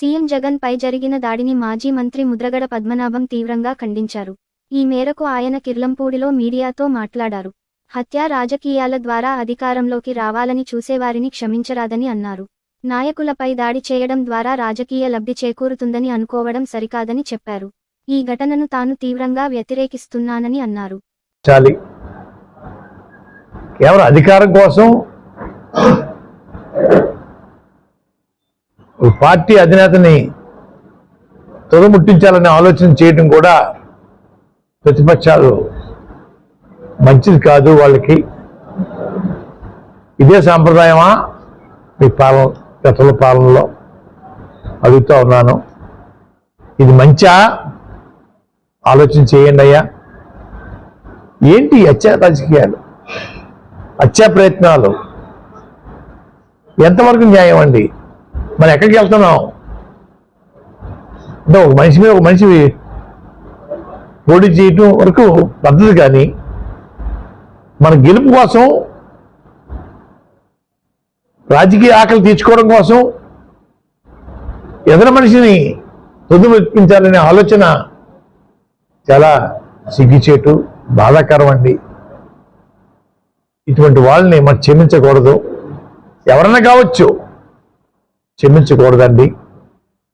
CM Jagan పై జరిగిన దాడిని మాజీ మంత్రి ముద్రగడ పద్మనాభం తీవ్రంగా ఖండించారు. ఈ మేరకు ఆయన కిర్లంపూడిలో మీడియాతో మాట్లాడారు. హత్యా రాజకీయాల ద్వారా అధికారంలోకి రావాలని చూసేవారిని క్షమించరాదని అన్నారు. నాయకులపై దాడి చేయడం ద్వారా రాజకీయ లబ్ధి చేకూరుతుందని అనుకోవడం సరికాదని చెప్పారు. ఈ ఘటనను తాను తీవ్రంగా వ్యతిరేకిస్తున్నానని అన్నారు. కేవలం అధికారం కోసం పార్టీ అధినేతని తొలముట్టించాలనే ఆలోచన చేయడం కూడా ప్రతిపక్షాలు మంచిది కాదు వాళ్ళకి. ఇదే సాంప్రదాయమా? మీ పాలన గతంలో పాలనలో అడుగుతూ ఉన్నాను. ఇది మంచా? ఆలోచన చేయండి అయ్యా. ఏంటి ఈ హత్యా రాజకీయాలు? హత్యా ప్రయత్నాలు? ఎంతవరకు న్యాయం అండి? మరి ఎక్కడికి వెళ్తున్నాం అంటే ఒక మనిషి మీద ఒక మనిషి పోటీ చేయటం వరకు పద్ధతి కానీ మన గెలుపు కోసం రాజకీయ ఆకలి తీర్చుకోవడం కోసం ఎదురు మనిషిని తుదుమెప్పించాలనే ఆలోచన చాలా సిగ్గిచేటు బాధాకరం అండి ఇటువంటి వాళ్ళని మనం క్షమించకూడదు. ఎవరన్నా కావచ్చు. క్షమించకూడదండి.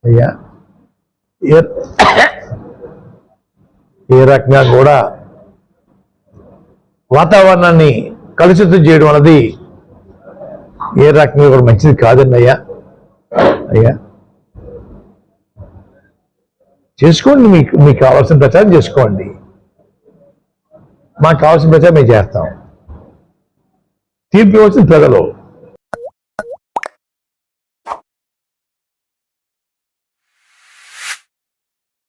అయ్యా. ఏ రకంగా కూడా వాతావరణాన్ని కలుషితం చేయడం అన్నది ఏ రకంగా కూడా మంచిది కాదండి అయ్యా. అయ్యా. చేసుకోండి మీకు మీకు కావాల్సిన ప్రచారం చేసుకోండి. మాకు కావాల్సిన ప్రచారం మేము చేస్తాం. తీర్పు వచ్చిన ప్రజలు.